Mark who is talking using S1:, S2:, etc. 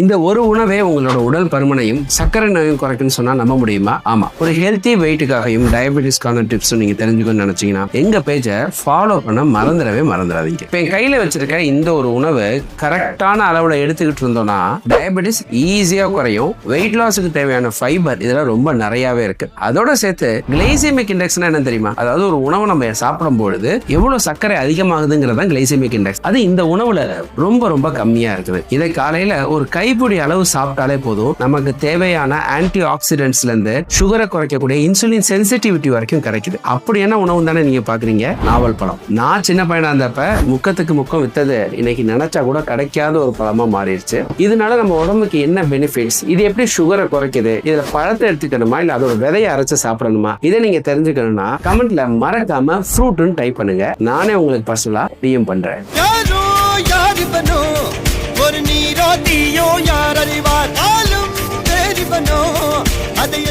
S1: இந்த ஒரு உணவே உங்களோட உடல் பருமனையும் சர்க்கரை நோயும் குறைக்குன்னு சொன்னா நம்ப முடியுமா? ஆமா. ஒரு ஹெல்த்தி வெயிட்டுக்காகவும் டயபெட்டிஸ்க்கான டிப்ஸும் நீங்க தெரிஞ்சுக்கணும்னு நினைச்சீங்கன்னா எங்க பேஜை ஃபாலோ பண்ண மறந்துடவே மறந்துடாதீங்க. இப்போ என் கையில வச்சிருக்க இந்த ஒரு உணவு கரெக்டான அளவுல எடுத்துக்கிட்டு இருந்தோம்னா டயபெட்டிஸ் ஈஸியா குறையும். வெயிட் லாஸுக்கு தேவையான ஃபைபர் இதெல்லாம் ரொம்ப நிறையாவே இருக்கு. அதோட சேர்த்து கிளைசிமிக் இண்டெக்ஸ்னா என்ன தெரியுமா? அதாவது ஒரு உணவை நம்ம சாப்பிடும் பொழுது எவ்வளவு சர்க்கரை அதிகமாகுதுங்கிறதா கிளைசிமிக் இண்டெக்ஸ் அது இந்த உணவுல ரொம்ப ரொம்ப கம்மியா இருக்குது. இதை காலையில ஒரு கை கைப்பிடி அளவு சாப்பிட்டாலே போதும். நமக்கு தேவையான ஆன்டி ஆக்சிடென்ட்ஸ்ல இருந்து சுகரை குறைக்கக்கூடிய இன்சுலின் சென்சிட்டிவிட்டி வரைக்கும் கிடைக்குது. அப்படி என்ன உணவு தானே நீங்க பாக்குறீங்க? நாவல் பழம். நான் சின்ன பையனா இருந்தப்ப முக்கத்துக்கு முக்கம் வித்தது. இன்னைக்கு நினைச்சா கூட கிடைக்காத ஒரு பழமா மாறிடுச்சு. இதனால நம்ம உடம்புக்கு என்ன பெனிஃபிட்ஸ் இது எப்படி சுகரை குறைக்குது? இதுல பழத்தை எடுத்துக்கணுமா? இல்ல அதோட விதையை அரைச்சு சாப்பிடணுமா? இதை நீங்க தெரிஞ்சுக்கணும்னா கமெண்ட்ல மறக்காம ஃப்ரூட்னு டைப் பண்ணுங்க. நானே உங்களுக்கு பர்சனலா டிஎம் பண்றேன்.
S2: நீயோ யார் அறிவார்? ஆளும் தெரிவனோ அதை